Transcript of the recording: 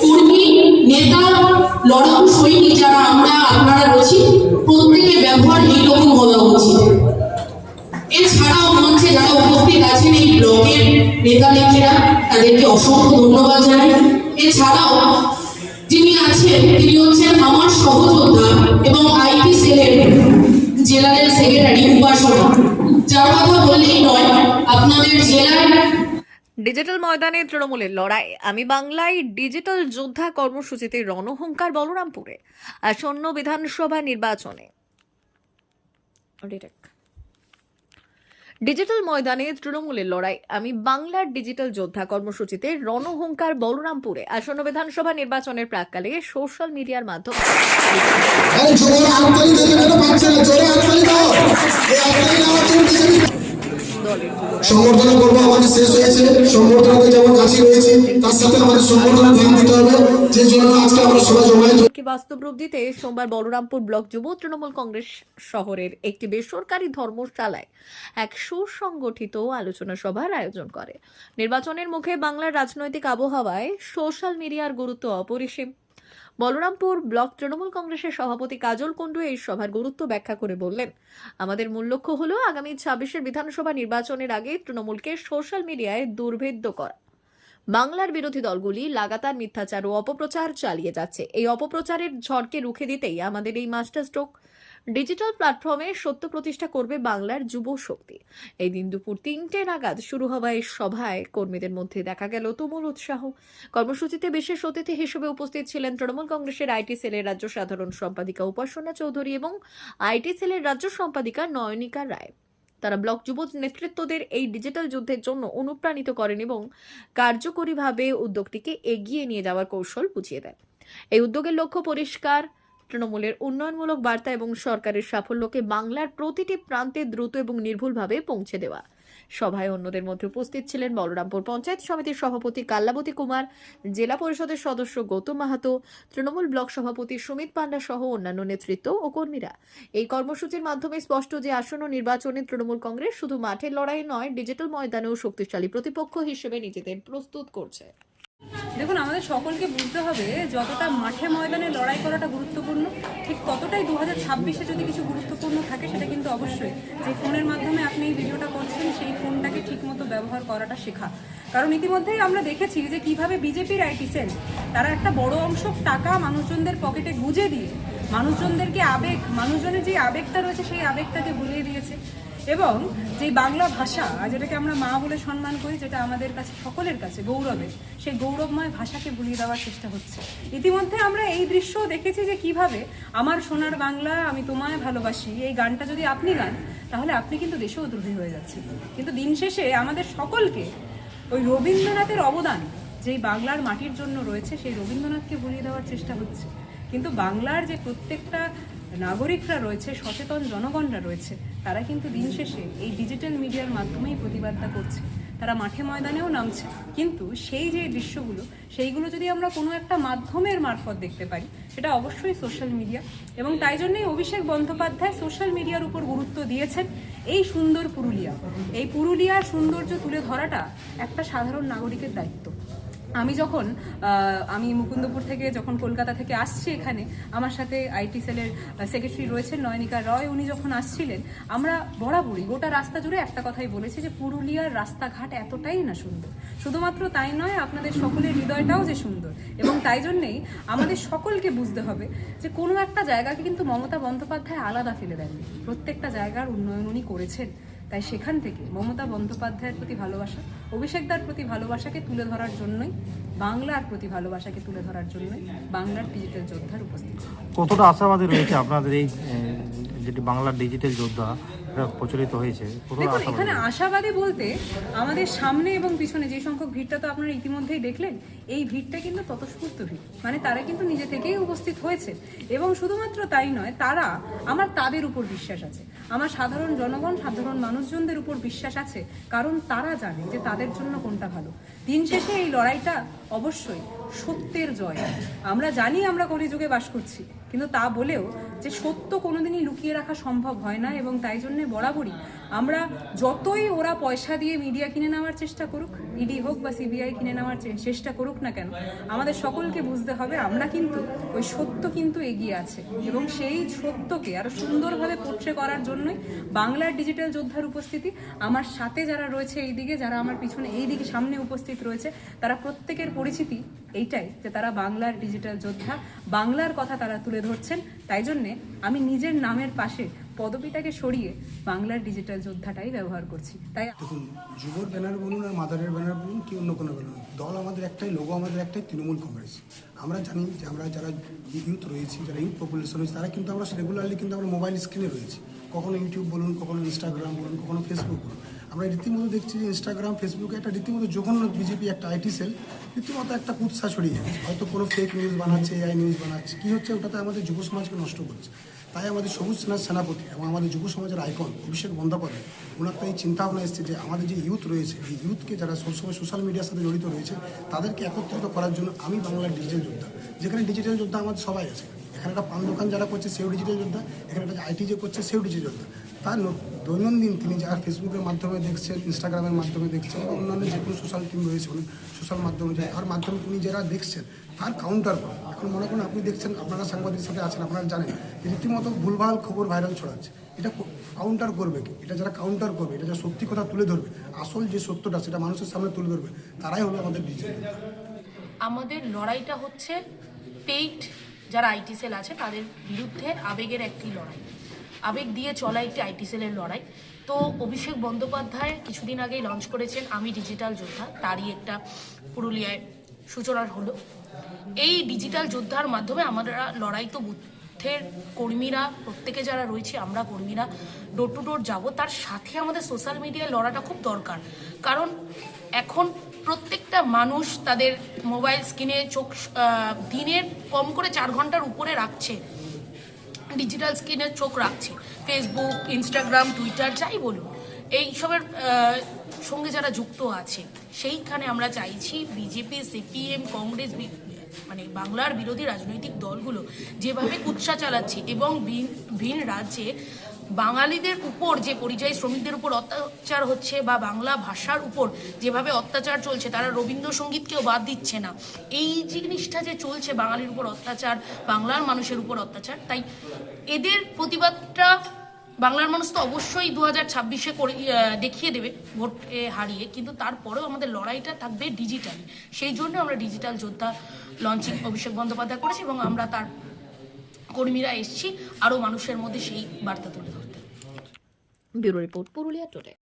কর্মী নেতা লড়াকু সৈনিক যারা আমরা আপনারা রয়েছি প্রত্যেকের ব্যবহার এইরকম হওয়া এছাড়াও মঞ্চে যারা উপস্থিত আছেন এই ব্লকের নেতা নেত্রীরা তাদেরকে অসংখ্য ধন্যবাদ জানাই। এছাড়াও যিনি আছেন, তিনি হচ্ছেন আমার সহযোদ্ধা এবং সেলের সেক্রেটারি উপাসনা যার কথা বললেই নয়, আপনাদের জেলার ডিজিটাল ময়দানে তৃণমূলের লড়াই। আমি বাংলায় ডিজিটাল যোদ্ধা কর্মসূচিতে রণহুঙ্কার বলরামপুরে। আসন্ন বিধানসভা নির্বাচনে. ডিজিটাল ময়দানে তৃণমূলের লড়াই। আমি বাংলার ডিজিটাল যোদ্ধা কর্মসূচিতে রণহুঙ্কার বলরামপুরে। আসন্ন বিধানসভা নির্বাচনের প্রাককালে সোশ্যাল মিডিয়ার মাধ্যমে সংবর্ধনা করব, আমাদের শেষ হয়েছে। সংবর্ধনাতে যেমন কাছে রয়েছে। তার সাথে আমাদের সংবর্ধনা ধ্যান দিতে হবে। যে জন্য আজকে আমরা সবাই জমায়েত বাস্তব রূপ দিতে সোমবার বলরামপুর ব্লক যুব তৃণমূল কংগ্রেস শহরের একটি বেসরকারি ধর্মশালায় এক সুসংগঠিত আলোচনা সভার আয়োজন করে। নির্বাচনের মুখে বাংলার রাজনৈতিক আবহাওয়ায় সোশ্যাল মিডিয়ার গুরুত্ব অপরিসীম। বলরামপুর ব্লক তৃণমূল কংগ্রেসের সভাপতি কাজল কুণ্ডু এই সভার গুরুত্ব ব্যাখ্যা করে বললেন, আমাদের মূল লক্ষ্য হল আগামী ছাব্বিশের বিধানসভা নির্বাচনের আগে তৃণমূলকে সোশ্যাল মিডিয়ায় দুর্ভেদ্য করা। বাংলার বিরোধী দলগুলি লাগাতার মিথ্যাচার ও অপপ্রচার চালিয়ে যাচ্ছে। এই অপপ্রচারের ঝড়কে রুখে দিতেই আমাদের এই মাস্টার স্ট্রোক ডিজিটাল প্ল্যাটফর্মে সত্য প্রতিষ্ঠা করবে বাংলার যুব শক্তি। এই দিন দুপুর তিনটে নাগাদ শুরু হওয়া এই সভায়। কর্মীদের মধ্যে দেখা গেল তুমুল উৎসাহ। কর্মসূচিতে বিশেষ অতিথি হিসেবে উপস্থিত ছিলেন তৃণমূল কংগ্রেসের আইটি সেলের রাজ্য সাধারণ সম্পাদিকা উপাসনা চৌধুরী এবং আইটি সেলের রাজ্য সম্পাদিকা নয়নিকা রায়। তারা ব্লক যুব নেতৃত্বদের এই ডিজিটাল যুদ্ধের জন্য অনুপ্রাণিত করেন এবং কার্যকরীভাবে উদ্যোগটিকে এগিয়ে নিয়ে যাওয়ার কৌশল বুঝিয়ে দেন। এই উদ্যোগের লক্ষ্য পরিষ্কার তৃণমূলের উন্নয়নমূলক বার্তা এবং সরকারের সাফল্যকে বাংলার প্রতিটি প্রান্তে দ্রুত এবং নির্ভুলভাবে পৌঁছে দেওয়া। সভায় অন্যদের মধ্যে উপস্থিত ছিলেন বলরামপুর পঞ্চায়েত সমিতির সভাপতি কাল্লাবতী কুমার, জেলা পরিষদের সদস্য গৌতম মাহাতো, তৃণমূল ব্লক সভাপতি সুমিত পান্ডা সহ অন্যান্য নেতৃত্ব ও কর্মীরা। এই কর্মসূচির মাধ্যমে স্পষ্ট যে আসন্ন নির্বাচনে তৃণমূল কংগ্রেস শুধু মাঠের লড়াই নয়, ডিজিটাল ময়দানেও শক্তিশালী প্রতিপক্ষ হিসেবে নিজেদের প্রস্তুত করছে। দেখুন, আমাদের সকলকে বুঝতে হবে যতটা মাঠে ময়দানে লড়াই করাটা গুরুত্বপূর্ণ, ঠিক ততটাই দু হাজার ছাব্বিশে যদি কিছু গুরুত্বপূর্ণ থাকে সেটা কিন্তু অবশ্যই। যে ফোনের মাধ্যমে আপনি এই ভিডিওটা করছেন, সেই ফোনটাকে ঠিকমতো ব্যবহার করাটা শেখা। কারণ ইতিমধ্যেই আমরা দেখেছি যে কীভাবে বিজেপির আইটি তারা একটা বড় অংশ টাকা মানুষজনদের পকেটে গুঁজে দিয়ে মানুষজনদেরকে আবেগ, মানুষজনের যে আবেগটা রয়েছে সেই আবেগটাকে ভুলিয়ে দিয়েছে। এবং যে বাংলা ভাষা, যেটাকে আমরা মা বলে সম্মান করি, যেটা আমাদের কাছে, সকলের কাছে গৌরবের, সেই গৌরবময় ভাষাকে ভুলিয়ে দেওয়ার চেষ্টা হচ্ছে। ইতিমধ্যে আমরা এই দৃশ্য দেখেছি যে কীভাবে আমার সোনার বাংলা আমি তোমায় ভালোবাসি, এই গানটা যদি আপনি গান, তাহলে আপনি কিন্তু দেশেও দেশদ্রোহী হয়ে যাচ্ছেন। কিন্তু দিন শেষে আমাদের সকলকে ওই রবীন্দ্রনাথের অবদান, যেই বাংলার মাটির জন্য রয়েছে, সেই রবীন্দ্রনাথকে ভুলিয়ে দেওয়ার চেষ্টা হচ্ছে। কিন্তু বাংলার যে প্রত্যেকটা নাগরিকরা রয়েছে, সচেতন জনগণরা রয়েছে, তারা কিন্তু দিন শেষে এই ডিজিটাল মিডিয়ার মাধ্যমেই প্রতিবাদটা করছে। তারা মাঠে ময়দানেও নামছে। কিন্তু সেই যে দৃশ্যগুলো, সেইগুলো যদি আমরা কোনো একটা মাধ্যমের মারফত দেখতে পারি, সেটা অবশ্যই সোশ্যাল মিডিয়া এবং তাই জন্যই অভিষেক বন্দ্যোপাধ্যায় সোশ্যাল মিডিয়ার উপর গুরুত্ব দিয়েছেন এই সুন্দর পুরুলিয়া। এই পুরুলিয়ার সৌন্দর্য তুলে ধরাটা একটা সাধারণ নাগরিকের দায়িত্ব। আমি যখন আমি মুকুন্দপুর থেকে যখন কলকাতা থেকে আসছি এখানে, আমার সাথে আইটি সেলের সেক্রেটারি রয়েছেন নয়নিকা রয়, উনি যখন আসছিলেন, আমরা বরাবরই গোটা রাস্তা জুড়ে একটা কথাই বলেছি যে পুরুলিয়ার রাস্তাঘাট এতটাই না সুন্দর। শুধুমাত্র তাই নয়, আপনাদের সকলের হৃদয়টাও যে সুন্দর। এবং তাই জন্যেই আমাদের সকলকে বুঝতে হবে যে কোনো একটা জায়গাকে কিন্তু মমতা বন্দ্যোপাধ্যায় আলাদা ফেলে দেননি। প্রত্যেকটা জায়গার উন্নয়ন উনি করেছেন। তাই সেখান থেকে মমতা বন্দ্যোপাধ্যায়ের প্রতি ভালোবাসা, অভিষেকদার প্রতি ভালোবাসাকে তুলে ধরার জন্যই, বাংলার প্রতি ভালোবাসাকে তুলে ধরার জন্যই বাংলার ডিজিটাল যোদ্ধার উপস্থিত। কতটা আশাবাদী রয়েছে আপনাদের এই যেটি বাংলার ডিজিটাল যোদ্ধা এটা প্রচলিত হয়েছে। দেখুন এখানে আশাবাদী বলতে আমাদের সামনে এবং পিছনে যে সংখ্যক ভিড়টা তো আপনারা ইতিমধ্যেই দেখলেন এই ভিড়টা কিন্তু ততস্ফূর্ত ভিড়। মানে তারা কিন্তু নিজে থেকেই উপস্থিত হয়েছে। এবং শুধুমাত্র তাই নয় তারা আমার তাদের উপর বিশ্বাস আছে। আমার সাধারণ জনগণ সাধারণ মানুষজনদের উপর বিশ্বাস আছে। কারণ তারা জানে যে তাদের জন্য কোনটা ভালো। দিন শেষে এই লড়াইটা অবশ্যই সত্যের জয়। আমরা জানি আমরা কলিযুগে বাস করছি। কিন্তু তা বলেও যে সত্য কোনোদিনই লুকিয়ে রাখা সম্ভব হয় না এবং তাই জন্যে বরাবরই আমরা যতই ওরা পয়সা দিয়ে মিডিয়া কিনে নেওয়ার চেষ্টা করুক ইডি হোক বা সিবিআই কিনে নেওয়ার চেষ্টা করুক না কেন, আমাদের সকলকে বুঝতে হবে আমরা কিন্তু ওই সত্য কিন্তু এগিয়ে আছে এবং সেই সত্যকে আরও সুন্দরভাবে পোট্রে করার জন্যই বাংলার ডিজিটাল যোদ্ধার উপস্থিতি, আমার সাথে যারা রয়েছে এই দিকে যারা আমার পিছনে এই দিকে সামনে উপস্থিত রয়েছে, তারা প্রত্যেকের পরিচিতি এইটাই যে তারা বাংলার ডিজিটাল যোদ্ধা, বাংলার কথা তারা তুলে ধরছেন। তাই জন্যে আমি নিজের নামের পাশে পদবিটাকে সরিয়ে বাংলার ডিজিটাল যোদ্ধাটাই ব্যবহার করছি। তাই দেখুন যুবর ব্যানার বলুন আর মাদারের ব্যানার বলুন, কি অন্য কোনো ব্যানার দল আমাদের একটাই, লোগো আমাদের একটাই, তৃণমূল কংগ্রেস। আমরা জানি যে আমরা যারা ইউথ রয়েছি, যারা ইউথ পপুলেশন রয়েছে, তারা কিন্তু আমরা রেগুলারলি কিন্তু আমরা মোবাইল স্ক্রিনে রয়েছি। কখনো ইউটিউব বলুন, কখনো ইনস্টাগ্রাম বলুন, কখনো ফেসবুক বলুন। আমরা রীতিমতো দেখছি যে ইনস্টাগ্রাম ফেসবুকে একটা রীতিমতো জঘন্য বিজেপি একটা আইটি সেল রীতিমতো একটা কুৎসা ছড়িয়ে যাচ্ছে হয়তো কোনো ফেক নিউজ বানাচ্ছে এআই নিউজ বানাচ্ছে, কী হচ্ছে ওটাতে আমাদের যুব সমাজকে নষ্ট করছে। তাই আমাদের সবুজ সেনার সেনাপতি এবং আমাদের যুব সমাজের আইকন অভিষেক বন্দ্যোপাধ্যায়, ওনার তো এই চিন্তা ভাবনা এসেছে যে আমাদের যে ইউথ রয়েছে, এই ইউথকে যারা সবসময় সোশ্যাল মিডিয়ার সাথে জড়িত রয়েছে, তাদেরকে একত্রিত করার জন্য আমি বাংলার ডিজিটাল যোদ্ধা। যেখানে ডিজিটাল যোদ্ধা আমাদের সবাই আছে। এখানে একটা পান দোকান যারা করছে, সেও ডিজিটাল যোদ্ধা। এখানে একটা আইটি যে করছে, সেও ডিজিটাল যোদ্ধা। তার দৈনন্দিন তিনি যারা ফেসবুকের মাধ্যমে দেখছেন, ইনস্টাগ্রামের মাধ্যমে দেখছেন, বা অন্যান্য যে কোনো সোশ্যাল টিম রয়েছে অনেক সোশ্যাল মাধ্যমে যে তার মাধ্যমে তিনি যারা দেখছেন, তার কাউন্টার করে। এখন মনে করুন, আপনি দেখছেন, আপনারা সাংবাদিকের সাথে আছেন, আপনারা জানেন যে রীতিমতো ভুলভাল খবর ভাইরাল ছড়াচ্ছে। এটা কাউন্টার করবে কি? এটা যারা কাউন্টার করবে, এটা যারা সত্যি কথা তুলে ধরবে, আসল যে সত্যটা, সেটা মানুষের সামনে তুলে ধরবে, তারাই হলো আমাদের ডিজিটাল আমাদের লড়াইটা হচ্ছে পেইড যারা আইটি সেল আছে, তাদের বিরুদ্ধে আবেগের একটি লড়াই। আবেগ দিয়ে চলা একটি আইটি সেলের লড়াই। তো অভিষেক বন্দ্যোপাধ্যায় কিছুদিন আগেই লঞ্চ করেছেন আমি ডিজিটাল যোদ্ধা, তারই একটা পুরুলিয়ায় সূচনার হলো। এই ডিজিটাল যোদ্ধার মাধ্যমে আমরা লড়াই তো বুথের কর্মীরা, প্রত্যেকে যারা রয়েছে আমরা কর্মীরা ডোর টু ডোর যাব। তার সাথে আমাদের সোশ্যাল মিডিয়ায় লড়াটা খুব দরকার। কারণ এখন প্রত্যেকটা মানুষ তাদের মোবাইল স্ক্রিনে চোখ দিনের কম করে চার ঘণ্টার উপরে রাখছে। ডিজিটাল স্ক্রিনে চোখ রাখছে। ফেসবুক ইনস্টাগ্রাম টুইটার যাই বলুন। এইসবের সঙ্গে যারা যুক্ত আছে, সেইখানে আমরা চাইছি বিজেপি, সিপিএম, কংগ্রেস মানে বাংলার বিরোধী রাজনৈতিক দলগুলো যেভাবে কুৎসা চালাচ্ছে এবং ভিন ভিন রাজ্যে বাঙালিদের উপর যে পরিযায়ী শ্রমিকদের উপর অত্যাচার হচ্ছে বা বাংলা ভাষার উপর যেভাবে অত্যাচার চলছে, তারা রবীন্দ্রসঙ্গীতকেও বাদ দিচ্ছে না। এই জিনিসটা যে চলছে বাঙালির উপর অত্যাচার, বাংলার মানুষের উপর অত্যাচার, তাই এদের প্রতিবাদটা বাংলার মানুষ তো অবশ্যই দু হাজার ছাব্বিশে করে দেখিয়ে দেবে ভোটে হারিয়ে। কিন্তু তারপরেও আমাদের লড়াইটা থাকবে ডিজিটালি। সেই জন্য আমরা ডিজিটাল যোদ্ধা লঞ্চিং অভিষেক বন্দ্যোপাধ্যায় করেছি এবং আমরা তার কর্মীরা এসছি, আরও মানুষের মধ্যে সেই বার্তা তুলে ব্যুরো রিপোর্ট পুরুলিয়া টুডে।